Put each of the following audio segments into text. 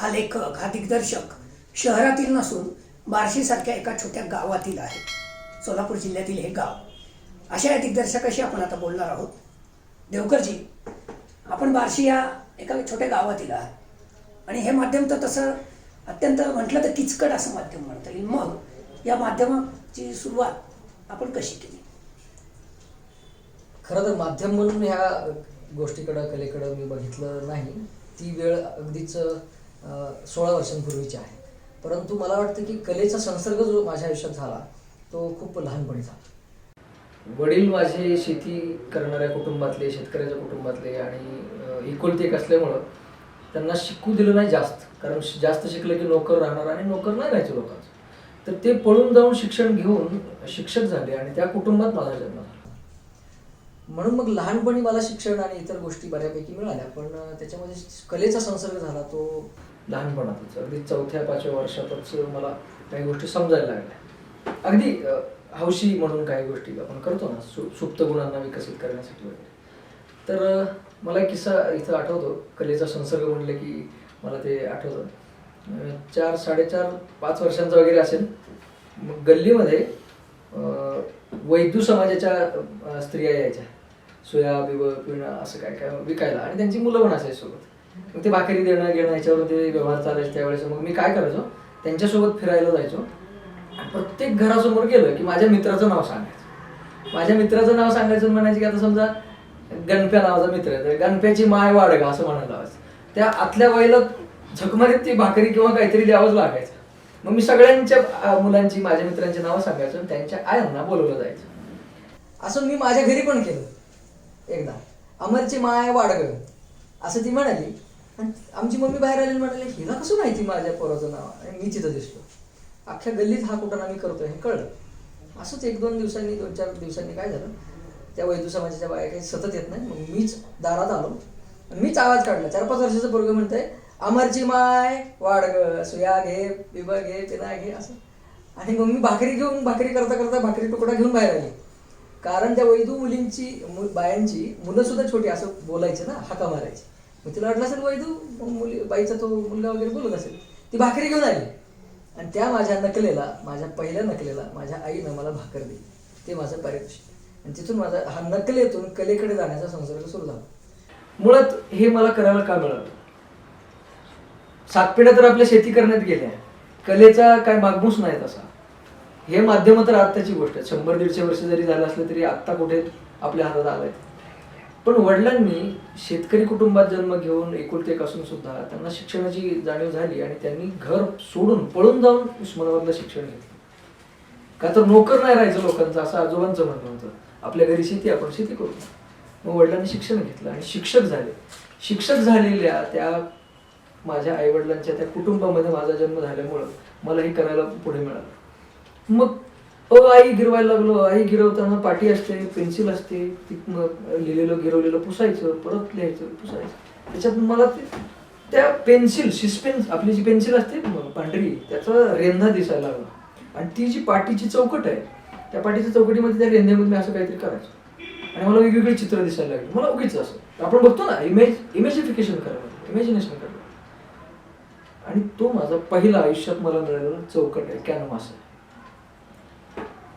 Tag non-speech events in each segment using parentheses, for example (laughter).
हा लेखक हा दिग्दर्शक शहरातील नसून बार्शीसारख्या एका छोट्या गावातील आहे. सोलापूर जिल्ह्यातील हे गाव. अशा या दिग्दर्शकाशी आपण आता बोलणार आहोत. देवकरजी आपण बार्शी या एका छोट्या गावातील आहात. आणि हे माध्यम तर तसं अत्यंत म्हटलं तर किचकट असं माध्यम म्हणता येईल. मग या माध्यमाची सुरुवात आपण कशी केली? खरं तर माध्यम म्हणून ह्या गोष्टीकडं कलेकडं मी बघितलं नाही. ती वेळ अगदीच सोळा वर्षांपूर्वीची आहे परंतु मला वाटतं की कलेचा संसर्ग जो माझ्या आयुष्यात झाला तो खूप लहानपणी झाला. वडील माझे शेती करणाऱ्या कुटुंबातले शेतकऱ्याच्या कुटुंबातले आणि एकुलते एक असल्यामुळं त्यांना शिकू दिलं नाही जास्त. कारण जास्त शिकलं की नोकर राहणार आणि नोकर नाही राहायचे लोकांचं. तर ते पळून जाऊन शिक्षण घेऊन शिक्षक झाले आणि त्या कुटुंबात माझा जन्म झाला. म्हणून मग लहानपणी मला शिक्षण आणि इतर गोष्टी बऱ्यापैकी मिळाल्या. पण त्याच्यामध्ये कलेचा संसर्ग झाला तो लहानपणातच. अगदी चौथ्या पाचव्या वर्षातच मला काही गोष्टी समजायला लागल्या. अगदी हौशी म्हणून काही गोष्टी आपण करतो ना सु सुप्त गुणांना विकसित करण्यासाठी वगैरे. तर मला एक किस्सा इथं आठवतो. कलेचा संसर्ग म्हणलं की मला ते आठवतं. चार साडेचार पाच वर्षांचा वगैरे असेल. मग गल्लीमध्ये वैद्यू समाजाच्या स्त्रिया यायच्या. सुया बिब पिणं असं काय काय विकायला. आणि त्यांची मुलं पण असायची सोबत. मग ते भाकरी देणं घेणं याच्यावर ते व्यवहार चालायचे त्यावेळेस. मग मी काय करायचो? त्यांच्यासोबत फिरायला जायचो. प्रत्येक घरासमोर गेलं की माझ्या मित्राचं नाव सांगायचं. माझ्या मित्राचं नाव सांगायचं म्हणायचं की आता समजा गणप्या नावाचा मित्र आहे तर गणप्याची माय वाडगा असं म्हणायला लावायचं. त्या आतल्या वयला झकमारीत ती भाकरी किंवा काहीतरी द्यावंच लागायचं. मग मी सगळ्यांच्या मुलांची माझ्या मित्रांची नावं सांगायचो आणि त्यांच्या आयांना बोलवलं जायचं. असं मी माझ्या घरी पण केलं. एकदा. अमरची माय वाढग असं ती म्हणाली आमची मम्मी बाहेर आली म्हणाले हिला कसं माहिती माझ्या पोराचं नाव आणि मी तिथं दिसलो. अख्ख्या गल्लीत हा कुठं आम्ही करतोय हे कळलं. असंच एक दोन दिवसांनी दोन चार दिवसांनी काय झालं? त्या वैदू समाजाच्या बाया काही सतत येत नाही. मग मीच दारात आलो मीच आवाज काढला. चार पाच वर्षाचं पोरग म्हणतंय अमरची माय वाडग सुया घे बिबा घे पिना घे असं. आणि मग मी भाकरी घेऊन भाकरी करता करता भाकरी तुकडा घेऊन बाहेर आली. कारण त्या वैदू मुलींची मु- बायांची मुलंसुद्धा छोटी असं बोलायचे ना हाका मारायची. मग तिला वाटलं असेल वैदू मुली बाईचा तो मुलगा वगैरे बोलत असेल. ती भाकरी घेऊन आली. आणि त्या माझ्या नकलेला माझ्या पहिल्या नकलेला माझ्या आईनं मला भाकर दिली. ते माझं पारितोषिक. आणि तिथून माझा हा नकलेतून कलेकडे जाण्याचा संसर्ग सुरू झाला. मुळात हे मला करायला का मिळालं? सात तर आपल्या शेती करण्यात गेल्या. कलेचा काय मागमूस नाही तसा. हे माध्यम तर आत्ताची गोष्ट आहे शंभर दीडशे वर्ष जरी झालं असलं तरी आत्ता कुठे आपल्या हातात आलंय? पण वडिलांनी शेतकरी कुटुंबात जन्म घेऊन एकुलते एक असून सुद्धा त्यांना शिक्षणाची जाणीव झाली आणि त्यांनी घर सोडून पळून जाऊन उस्मानाबादला शिक्षण घेतलं. का तर नोकर नाही राहायचं लोकांचं असं आजोबांचं म्हणणं होतं. आपल्या घरी शेती आपण शेती करू. मग वडिलांनी शिक्षण घेतलं आणि शिक्षक झाले. शिक्षक झालेल्या त्या माझ्या आईवडिलांच्या त्या कुटुंबामध्ये माझा जन्म झाल्यामुळं मला हे करायला पुढे मिळालं. मग हो आई गिरवायला लागलो. आई गिरवताना पाटी असते पेन्सिल असते ती मग लिहिलेलं गिरवलेलं पुसायचं परत लिहायचं पुसायचं. त्याच्यात मला ते त्या पेन्सिल सिस्पेन्स आपली जी पेन्सिल असते पांढरी त्याचा रेंधा दिसायला लागला. आणि ती जी पाटीची चौकट आहे त्या पाटीच्या चौकटीमध्ये त्या रेंध्यामध्ये असं काहीतरी करायचं. आणि मला वेगवेगळी चित्र दिसायला लागली. मला उगीच असं. आपण बघतो ना इमेज इमेजिफिकेशन करायला इमॅजिनेशन करायला आणि तो माझा पहिला आयुष्यात मला मिळालेला चौकट आहे कॅनव्हास आहे.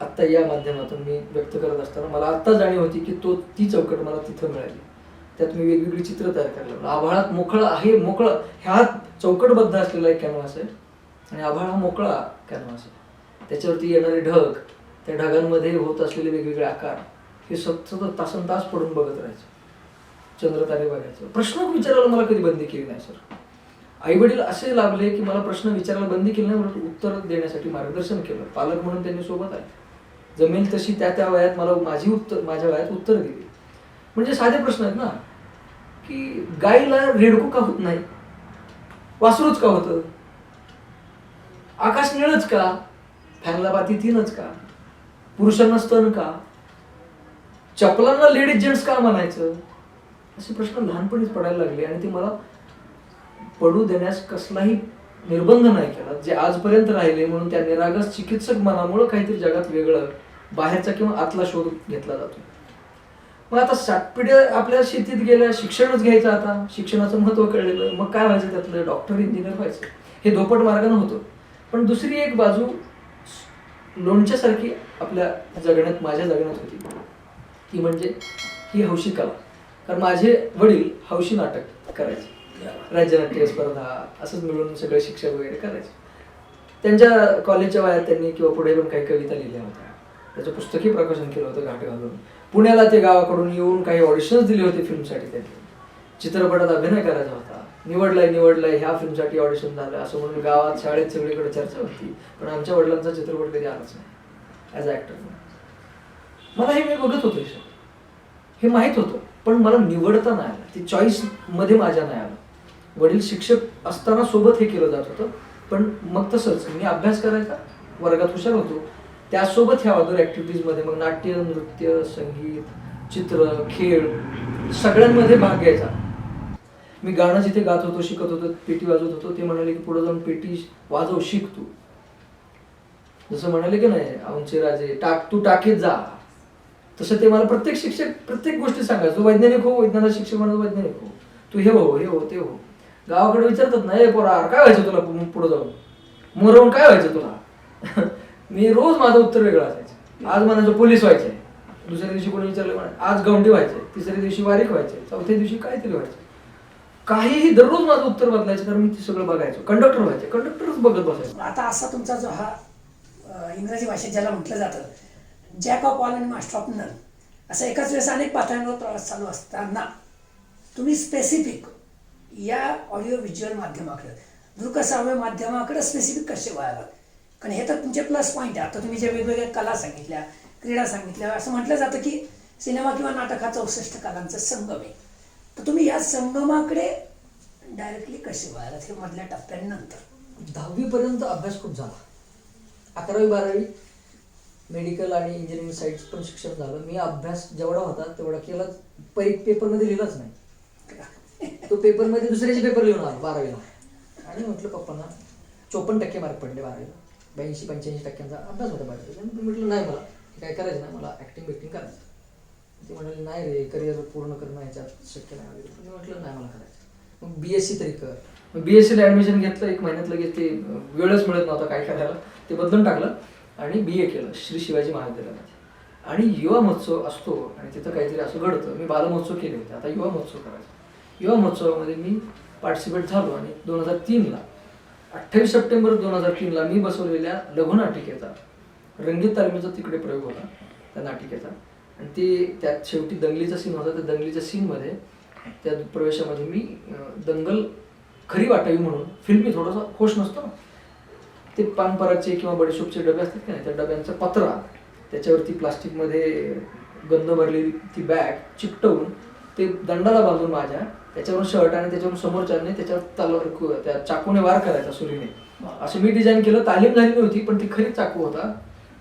आत्ता या माध्यमातून मी व्यक्त करत असताना मला आत्ता जाणीव होती की तो ती चौकट मला तिथं मिळाली. त्यात मी वेगवेगळी चित्र तयार करायला लागलो. म्हणजे आभाळात मोकळा आहे मोकळं ह्या चौकटबद्ध असलेला एक कॅनव्हास आहे. आणि आभाळ हा मोकळा कॅनव्हास आहे. त्याच्यावरती येणारे ढग त्या ढगांमध्ये होत असलेले वेगवेगळे आकार हे सतत तासन तास पडून बघत राहायचं. चंद्रतारे बघायचं. प्रश्न विचारायला मला कधी बंदी केली नाही सर. आई वडील असे लाभले की मला प्रश्न विचारायला बंदी केली नाही म्हणून उत्तर देण्यासाठी मार्गदर्शन केलं. पालक म्हणून त्यांनी सोबत आले. जमेल तशी त्या त्या वयात मला माझी उत्तर माझ्या वयात उत्तर दिली. म्हणजे साधे प्रश्न आहेत ना की गाईला रेडकू का होत नाही? वासरूच का होतं? आकाश निळच का? फॅनला बाती तीनच का? पुरुषांना स्तन का? चपलांना लेडीज जेंट्स का म्हणायचं? असे प्रश्न लहानपणीच पडायला लागले आणि ते मला पडू देण्यास कसलाही निर्बंध नाही केला जे आजपर्यंत राहिले म्हणून त्या निरागस चिकित्सक मनामुळे काहीतरी जगात वेगळं बाहेरचा किंवा आतला शोध घेतला जातो. मग आता सातपिढ्या आपल्या शेतीत गेल्या शिक्षणच घ्यायचं आता. शिक्षणाचं महत्त्व कळलेलं. मग काय व्हायचं त्यातलं? डॉक्टर इंजिनियर व्हायचं. हे धोपट मार्गानं होतं. पण दुसरी एक बाजू लोणच्यासारखी आपल्या जगण्यात माझ्या जगण्यात होती. ती म्हणजे ही हौशी कला. कारण माझे वडील हौशी नाटक करायचे. राज्यनाट्य स्पर्धा असंच मिळून सगळे शिक्षक वगैरे करायचे. त्यांच्या कॉलेजच्या वयात त्यांनी किंवा पुढे पण काही कविता लिहिल्या होत्या. त्याचं पुस्तकही प्रकाशन केलं होतं घाट घालून. पुण्याला ते गावाकडून येऊन काही ऑडिशन्स दिले होते फिल्मसाठी त्यांनी. चित्रपटात अभिनय करायचा होता. निवडलाय निवडलाय ह्या फिल्मसाठी ऑडिशन झालं असं म्हणून गावात शाळेत सगळीकडे चर्चा होती. पण आमच्या वडिलांचा चित्रपट कधी आलाच नाही ॲज अ ॲक्टर मला हे मी बघत होतो हे हे माहीत होतं पण मला निवडता नाही आलं. ती चॉईसमध्ये माझ्या नाही आलं. वडील शिक्षक असताना सोबत हे केलं जात होतं. पण मग तसंच मी अभ्यास करायचा वर्गात हुशार होतो. त्यासोबत ह्या अदर ॲक्टिव्हिटीजमध्ये मग नाट्य नृत्य संगीत चित्र खेळ सगळ्यांमध्ये भाग घ्यायचा. मी गाणं जिथे गात होतो शिकत होतो पेटी वाजवत होतो ते म्हणाले की पुढे जाऊन पेटी वाजव शिक तू. जसं म्हणाले की नाही आमचे राजे टाक तू टाकीत जा. तसं ते मला प्रत्येक शिक्षक प्रत्येक गोष्टी सांगायचं. तू वैज्ञानिक हो वैज्ञानिक शिक्षक म्हणतो वैज्ञानिक हो. तू हे हो हे हो ते हो. गावाकडे विचारतात ना हे पोरा काय व्हायचं तुला पुढे जाऊन? मोरवून काय व्हायचं तुला? (laughs) मी रोज माझं उत्तर वेगळं असायचं. आज म्हणायचं पोलीस व्हायचंय दुसऱ्या दिवशी कोणी विचारलं म्हणा आज गवंडी व्हायचंय तिसऱ्या दिवशी वारीक व्हायचंय चौथ्या दिवशी काहीतरी व्हायचं. काहीही दररोज माझं उत्तर बदलायचं कारण मी ते सगळं बघायचो. कंडक्टर व्हायचे कंडक्टरच बघत बसायचो. आता असा तुमचा जो हा इंग्रजी भाषेत ज्याला म्हटलं जातं jack of all and master of none असं एकाच वेळेस अनेक पातळ्यांवर प्रवास चालू असताना तुम्ही स्पेसिफिक या ऑडिओ व्हिज्युअल माध्यमाकडे. दृकश्राव्य माध्यमाकडे स्पेसिफिक कसे व्हायला? कारण हे तर तुमचे प्लस पॉईंट आहे. आता तुम्ही ज्या वेगवेगळ्या कला सांगितल्या क्रीडा सांगितल्या असं म्हटलं जातं की सिनेमा किंवा नाटक हा चौसष्ट कलांचा संगम आहे. तर तुम्ही या संगमाकडे डायरेक्टली कसे व्हायला? हे मधल्या टप्प्यानंतर. दहावीपर्यंत अभ्यास खूप झाला. अकरावी बारावी मेडिकल आणि इंजिनिअरिंग साईड्स पण शिक्षण झालं. मी अभ्यास जेवढा होता तेवढा केला. परी पेपरमध्ये लिहिलाच नाही. तो पेपरमध्ये दुसऱ्याचे पेपर लिहून आला बारावीला. आणि म्हटलं पप्पांना चोपन्न टक्के मार्क पडले बारावीला. ब्याऐंशी पंच्याऐंशी टक्क्यांचा अभ्यास होता बारावीला आणि मी म्हटलं नाही मला काय करायचं नाही मला ॲक्टिंग बिक्टिंग करायचं ते म्हणाले नाही रे करिअर पूर्ण करणं ह्याच्यात शक्य नाही. मी म्हटलं नाही मला करायचं मग बी एस सी तरी कर. बी एस सीला ॲडमिशन घेतलं एक महिन्यात लगेच ते वेळच मिळत नव्हता काय करायला. ते बदलून टाकलं आणि बी ए केलं श्री शिवाजी महाविद्यालयामध्ये. आणि युवा महोत्सव असतो आणि तिथं काहीतरी असं घडतं. मी बालमहोत्सव केले होते आता युवा महोत्सव करायचा. युवा महोत्सवामध्ये मी पार्टिसिपेट झालो आणि दोन हजार तीनला अठ्ठावीस सप्टेंबर दोन हजार तीनला मी बसवलेल्या लघुनाटिकेचा रंगीत तालमीचा तिकडे प्रयोग होता त्या नाटिकेचा. आणि ते त्यात शेवटी दंगलीचा सीन होता. त्या दंगलीच्या सीनमध्ये त्या प्रवेशामध्ये मी दंगल खरी वाटावी म्हणून फिल्मी थोडासा खोश नसतो. ते पानपराचे किंवा बडीशोपचे डबे असतात की नाही त्या डब्यांचा पत्रा त्याच्यावरती प्लास्टिकमध्ये गंध भरलेली ती बॅग चिकटवून ते दंडाला बांधून माझ्या त्याच्यावरून शर्ट आणि त्याच्यावरून समोरच्याने त्याच्यावर तलवार त्या चाकूने वार करायचा सुरीने. असं मी डिझाईन केलं तालीम झाली नव्हती पण ती खरी चाकू होता.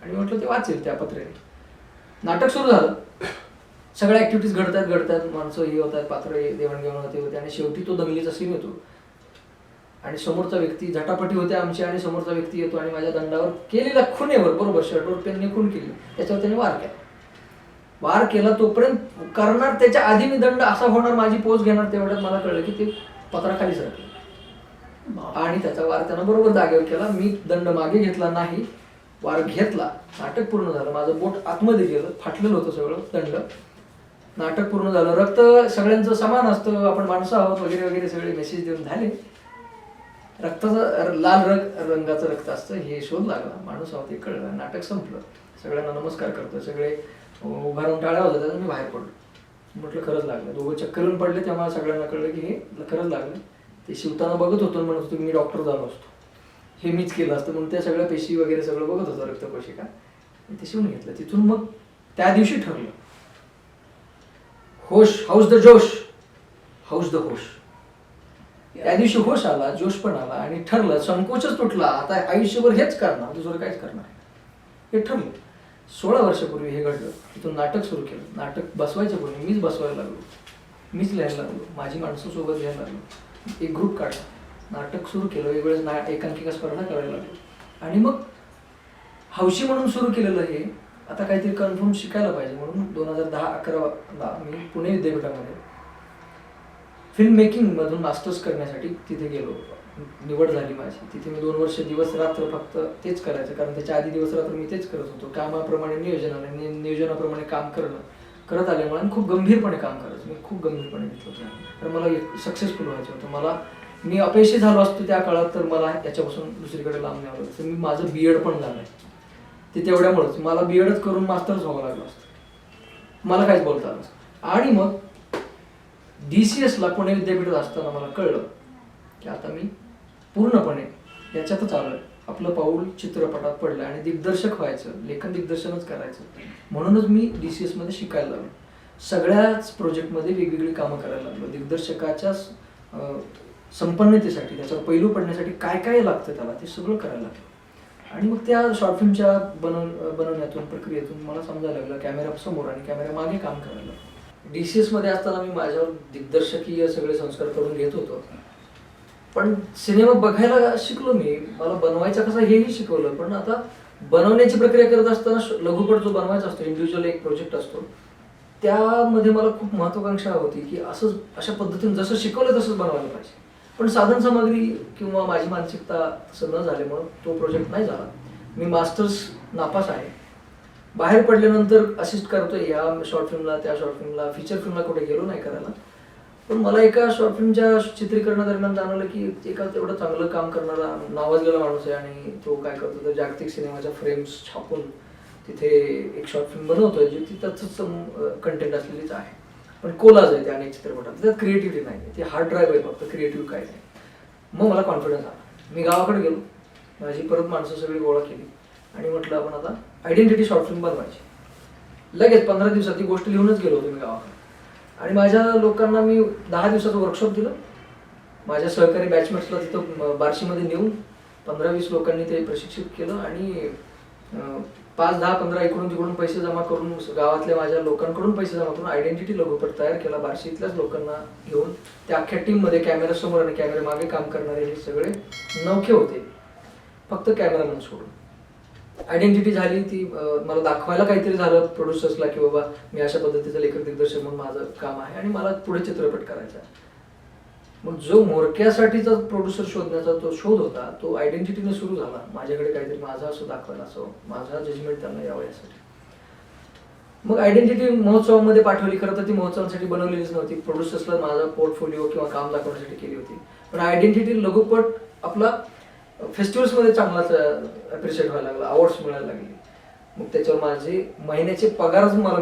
आणि म्हटलं ते वाचेल त्या पत्रेने नाटक सुरू झालं. सगळ्या ऍक्टिव्हिटीज घडतात घडतात. माणसं हे होतात पात्र देवाणघेवाण होते होते. आणि शेवटी तो दंगलीचा सीन येतो. आणि समोरचा व्यक्ती झटापटी होते आमची आणि समोरचा व्यक्ती येतो आणि माझ्या दंडावर केलेला खुनेवर बरोबर शर्टवर पेनने खून केली. त्याच्यावर त्याने वार केला. वार केला तोपर्यंत करणार त्याच्या आधी मी दंड असा होणार माझी पोच घेणार तेवढ्यात मला कळलं की ते पत्राखाली सरकलं. आणि त्याचा वार त्यानं बरोबर जागेवर केला. मी दंड मागे घेतला नाही वार घेतला. नाटक पूर्ण झालं. माझं बोट आतमध्ये गेलं फाटलेलं होतं सगळं दंड. नाटक पूर्ण झालं. रक्त सगळ्यांचं समान असतं. आपण माणसं आहोत वगैरे वगैरे सगळे मेसेज देऊन झाले. रक्ताचं लाल रंग रंगाचं रक्त असतं हे शोध लागला. माणूस आहोत हे कळलं. नाटक संपलं. सगळ्यांना नमस्कार करतो सगळे उभा राहून टाळ्या होत्या आणि मी बाहेर पडलो. म्हटलं खरंच लागलं. दोघं चक्करून पडले तेव्हा सगळ्यांना कळलं की हे खरंच लागलं. ते शिवताना बघत होतो म्हणत होतो मी डॉक्टर झालो असतो. हे मीच केलं असतं. म्हणून त्या सगळ्या पेशी वगैरे सगळं बघत होतं रक्तकोशिका ते शिवून घेतलं. तिथून मग त्या दिवशी ठरलं. होश हाऊस द जोश हाऊस द होश. त्या दिवशी होश आला जोश पण आला आणि ठरलं संकोचच तुटला. आता आयुष्यभर हेच करणार दुसरं काहीच करणार हे ठरलं. सोळा वर्षापूर्वी हे घडलं. तिथून नाटक सुरू केलं. नाटक बसवायचं पूर्वी मीच बसवायला लागलो. मीच लिहायला लागलो. माझी माणसं सोबत लिहायला लागलो. एक ग्रुप काढला. नाटक सुरू केलं. वेगवेगळ्या ना एकांकिका स्पर्धा करायला लागलो. आणि मग हौशी म्हणून सुरू केलेलं हे आता काहीतरी कन्फर्म शिकायला पाहिजे. म्हणून दोन हजार दहा अकराला मी पुणे विद्यापीठामध्ये फिल्म मेकिंगमधून मास्टर्स करण्यासाठी तिथे गेलो निवड झाली माझी. तिथे मी दोन वर्ष दिवस रात्र फक्त तेच करायचं. कारण त्याच्या आधी दिवस रात्र मी तेच करत होतो. कामाप्रमाणे नियोजनाने नियोजनाप्रमाणे काम करणं करत आल्यामुळे आणि खूप गंभीरपणे काम करायचं. मी खूप गंभीरपणे घेतलं होतं. तर मला सक्सेसफुल व्हायचं होतं. मला मी अपयशी झालो असतो त्या काळात तर मला याच्यापासून दुसरीकडे लांब न्यावं तर मी माझं बी एड पण झालंय ते तेवढ्यामुळेच. मला बी एडच करून मास्टर्स व्हावं लागलं असतं. मला काहीच बोलता आलं आणि मग डी सी एसला पुणे विद्यापीठात असताना मला कळलं की आता मी पूर्णपणे याच्यातच आलोय. आपलं पाऊल चित्रपटात पडलं आणि दिग्दर्शक व्हायचं लेखन दिग्दर्शनच करायचं. म्हणूनच मी डी सी एसमध्ये शिकायला लागलो. सगळ्याच प्रोजेक्टमध्ये वेगवेगळी कामं करायला लागलो. दिग्दर्शकाच्या संपन्नतेसाठी त्याच्यावर पैलू पडण्यासाठी काय काय लागतं त्याला ते सगळं करायला लागलं. आणि मग त्या शॉर्ट फिल्मच्या बनव बनवण्यातून प्रक्रियेतून मला समजायला लागलं कॅमेरा समोर आणि कॅमेरा मागे काम करायला लागलं. डी सी एसमध्ये असताना मी माझ्यावर दिग्दर्शकीय सगळे संस्कार करून घेत होतो. पण सिनेमा बघायला शिकलो मी. मला बनवायचा कसा हेही शिकवलं. पण आता बनवण्याची प्रक्रिया करत असताना लघुपट जो बनवायचा असतो इंडिव्हिज्युअल एक प्रोजेक्ट असतो त्यामध्ये मला खूप महत्वाकांक्षा होती की असंच अशा पद्धतीने जसं शिकवलं तसंच बनवायला पाहिजे. पण साधन सामग्री किंवा माझी मानसिकता तसं न झाल्यामुळं तो प्रोजेक्ट नाही झाला. मी मास्टर्स नापास आहे. बाहेर पडल्यानंतर असिस्ट करतो या शॉर्ट फिल्मला त्या शॉर्ट फिल्मला फीचर फिल्मला कुठे गेलो नाही करायला. पण मला एका शॉर्ट फिल्मच्या चित्रीकरणादरम्यान जाणवलं की एका तेवढं चांगलं काम करणारा नावाजलेला माणूस आहे आणि तो काय करतो तर जागतिक सिनेमाच्या फ्रेम्स छापून तिथे एक शॉर्ट फिल्म बनवतोय जी ती त्याच कंटेंट असलेलीच आहे. पण कोलाज आहे त्या अनेक चित्रपटात. त्यात क्रिएटिव्हिटी नाही ती हार्ड ड्राईव्ह आहे फक्त क्रिएटिव्ह काय नाही. मग मला कॉन्फिडन्स आला. मी गावाकडे गेलो. माझी परत माणसं सगळी गोळा केली. आणि म्हटलं आपण आता आयडेंटिटी शॉर्ट फिल्म बनवायची. लगेच पंधरा दिवसात ती गोष्ट लिहूनच गेलो होतो मी गावाकडे. आणि माझ्या लोकांना मी दहा दिवसाचं वर्कशॉप दिलं. माझ्या सहकारी बॅचमेट्सला तिथं बार्शीमध्ये नेऊन पंधरा वीस लोकांनी ते प्रशिक्षित केलं आणि पाच दहा पंधरा इकडून तिकडून पैसे जमा करून गावातल्या माझ्या लोकांकडून पैसे जमा करून आयडेंटिटी लघुपट तयार केला बार्शीतल्याच लोकांना घेऊन. त्या अख्ख्या टीममध्ये कॅमेरा समोर आणि कॅमेरा मागे काम करणारे हे सगळे नौखे होते. फक्त कॅमेरामॅन सोडून. आयडेंटिटी झाली ती मला दाखवायला काहीतरी झालं प्रोड्युसर्सला की बाबा मी अशा पद्धतीचं लेखक दिग्दर्शक म्हणून माझं काम आहे आणि मला पुढे चित्रपट करायचा आहे. मग जो मोरक्यासाठीचा प्रोड्युसर शोधण्याचा तो शोध होता तो आयडेंटिटीने सुरू झाला. माझ्याकडे काहीतरी माझा असं दाखवायला असं माझा जजमेंट त्यांना यावं यासाठी. मग आयडेंटिटी महोत्सवामध्ये पाठवली खरं तर ती महोत्सवासाठी बनवलेलीच नव्हती. प्रोड्युसर्सला माझा पोर्टफोलिओ किंवा काम दाखवण्यासाठी केली होती. पण आयडेंटिटी लघुपट आपला फेस्टिवल्समध्ये चांगलाच अप्रिशिएट व्हायला लागला. अवॉर्ड्स मिळायला लागले. मग त्याच्यावर माझी महिन्याचे पगारच मला